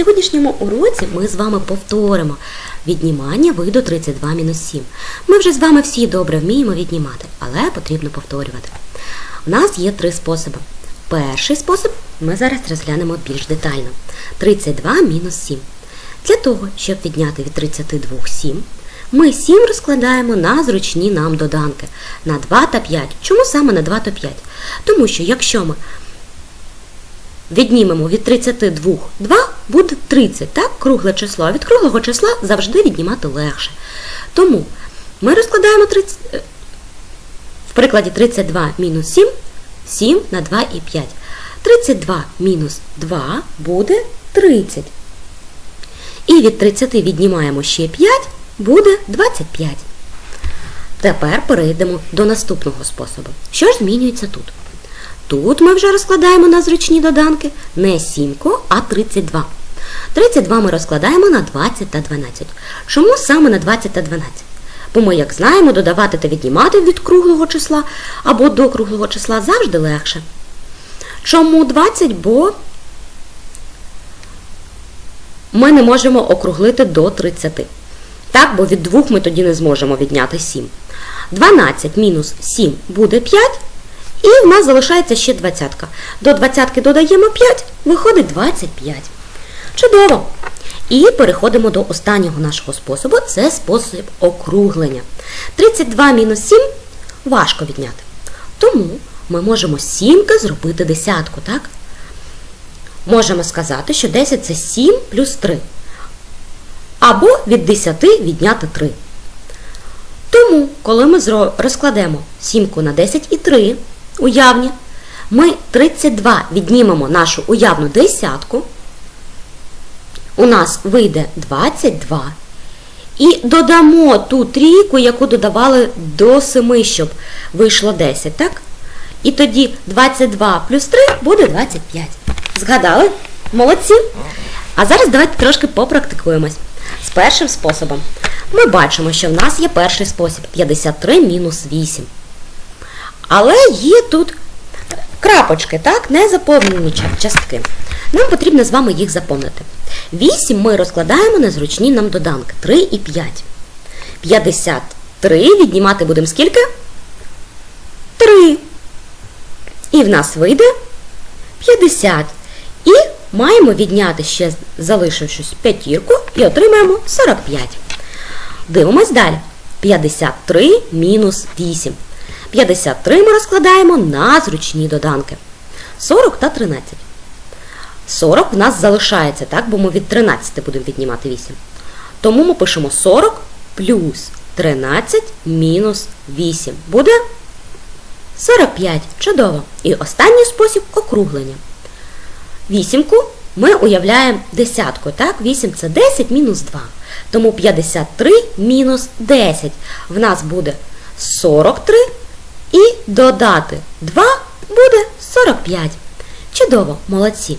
сьогоднішньому уроці ми з вами повторимо віднімання виду 32 мінус 7. Ми вже з вами всі добре вміємо віднімати, але потрібно повторювати. У нас є три способи. Перший спосіб ми зараз розглянемо більш детально. 32 мінус 7. Для того, щоб відняти від 32 7, ми 7 розкладаємо на зручні нам доданки на 2 та 5. Чому саме на 2 та 5? Тому що якщо ми віднімемо від 32 2, буде 30, так? Кругле число. А від круглого числа завжди віднімати легше. Тому ми розкладаємо 30, е, в прикладі 32 мінус 7, 7 на 2 і 5. 32 мінус 2 буде 30. І від 30 віднімаємо ще 5, буде 25. Тепер перейдемо до наступного способу. Що ж змінюється тут? Тут ми вже розкладаємо на зручні доданки не 7, а 32. 32 ми розкладаємо на 20 та 12. Чому саме на 20 та 12? Бо ми, як знаємо, додавати та віднімати від круглого числа або до круглого числа завжди легше. Чому 20? Бо ми не можемо округлити до 30. Так, бо від 2 ми тоді не зможемо відняти 7. 12 мінус 7 буде 5. І в нас залишається ще двадцятка. До двадцятки додаємо 5, виходить 25. Чудово! І переходимо до останнього нашого способу. Це спосіб округлення. 32 мінус 7 важко відняти. Тому ми можемо сімки зробити десятку, так? Можемо сказати, що 10 це 7 плюс 3. Або від 10 відняти 3. Тому, коли ми розкладемо сімку на 10 і 3, уявні, ми 32 віднімемо нашу уявну десятку, у нас вийде 22. І додамо ту трійку, яку додавали до 7, щоб вийшло 10, так? І тоді 22 плюс 3 буде 25. Згадали? Молодці! А зараз давайте трошки попрактикуємось. З першим способом. Ми бачимо, що в нас є перший спосіб 53 мінус 8. Але є тут крапочки, так, не заповнені частки. Нам потрібно з вами їх заповнити. 8 ми розкладаємо на зручні нам доданки 3 і 5. 53 віднімати будемо скільки? 3. І в нас вийде 50. І маємо відняти ще, залишившись п'ятірку, і отримаємо 45. Дивимось далі. 53 мінус 8. 53 ми розкладаємо на зручні доданки. 40 та 13. 40 в нас залишається, так, бо ми від 13 будемо віднімати 8. Тому ми пишемо 40 плюс 13 мінус 8. Буде 45. Чудово. І останній спосіб округлення. Вісімку ми уявляємо десятку. так? 8 це 10 мінус 2. Тому 53 мінус 10. В нас буде 43. І додати 2 буде 45. Чудово, молодці!